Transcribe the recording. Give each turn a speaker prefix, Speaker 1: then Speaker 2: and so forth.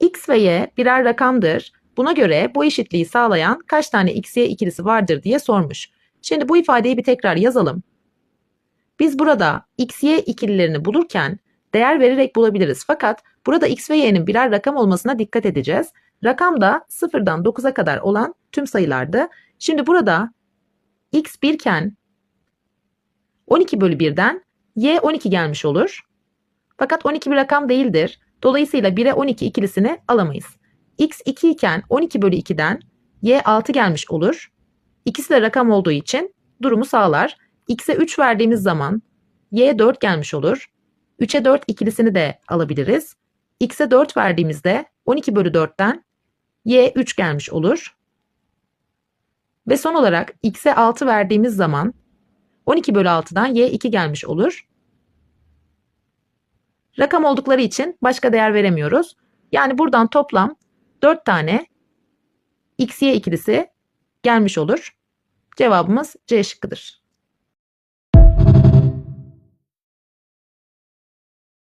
Speaker 1: X ve Y birer rakamdır. Buna göre bu eşitliği sağlayan kaç tane X, Y ikilisi vardır diye sormuş. Şimdi bu ifadeyi bir tekrar yazalım. Biz burada X, Y ikililerini bulurken değer vererek bulabiliriz. Fakat burada X ve Y'nin birer rakam olmasına dikkat edeceğiz. Rakam da 0'dan 9'a kadar olan tüm sayılardı. Şimdi burada X 1 iken 12 bölü 1'den Y 12 gelmiş olur. Fakat 12 bir rakam değildir. Dolayısıyla 1'e 12 ikilisini alamayız. X 2 iken 12 bölü 2'den Y 6 gelmiş olur. İkisi de rakam olduğu için durumu sağlar. X'e 3 verdiğimiz zaman Y 4 gelmiş olur. 3'e 4 ikilisini de alabiliriz. X'e 4 verdiğimizde 12 bölü 4'ten Y 3 gelmiş olur. Ve son olarak X'e 6 verdiğimiz zaman 12 bölü 6'dan Y 2 gelmiş olur. Rakam oldukları için başka değer veremiyoruz. Yani buradan toplam 4 tane X, Y ikilisi gelmiş olur. Cevabımız C şıkkıdır.